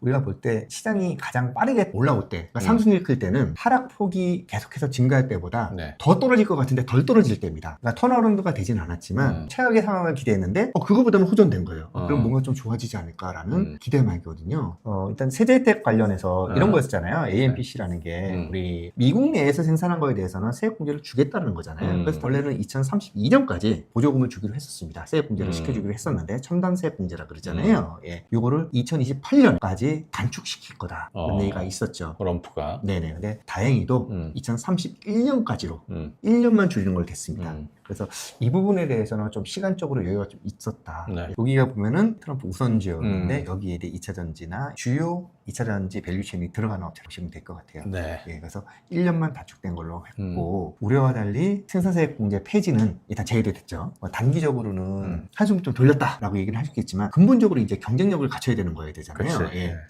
우리가 볼 때 시장이 가장 빠르게 올라올 때, 그러니까 음. 상승 일으킬 때는 하락폭이 계속해서 증가할 때보다 네. 더 떨어질 것 같은데 덜 떨어질 때입니다. 그러니까 턴어라운드가 되진 않았지만 음. 최악의 상황을 기대했는데 어, 그거보다는 호전된 거예요. 어, 그럼 어. 뭔가 좀 좋아지지 않을까라는 음. 기대만이거든요. 어, 일단 세대혜택 관련해서 이런 어. 거였잖아요. AMPC라는 게 음. 우리 미국 내에서 생산한 거에 대해서는 세액 공제를 주겠다는 거잖아요. 음. 그래서 원래는 2032년까지 보조금을 주기로 했었습니다. 세액 공제를 음. 시켜주기로 했었는데 첨단 세액 공제라 그러잖아요. 예, 요거를 2028년까지 단축시킬 거다라는 어. 얘기가 있었죠. 럼프가. 네네. 근데 다행히도 음. 2031년까지로 음. 1년만 줄이는 걸 됐습니다. 음. 그래서 이 부분에 대해서는 좀 시간적으로 여유가 좀 있었다. 네. 여기가 보면은 트럼프 우선 지역인데 음. 여기에 이제 2차 전지나 주요 2차 전지 밸류체인이 들어가는 업체로 보시면 될 것 같아요. 네. 예, 그래서 1년만 단축된 걸로 음. 했고 우려와 달리 생산세 공제 폐지는 일단 제외가 됐죠. 뭐 단기적으로는 음. 한숨 좀 돌렸다라고 얘기를 하셨겠지만 근본적으로 이제 경쟁력을 갖춰야 되는 거야 되잖아요. 그치. 예. 네.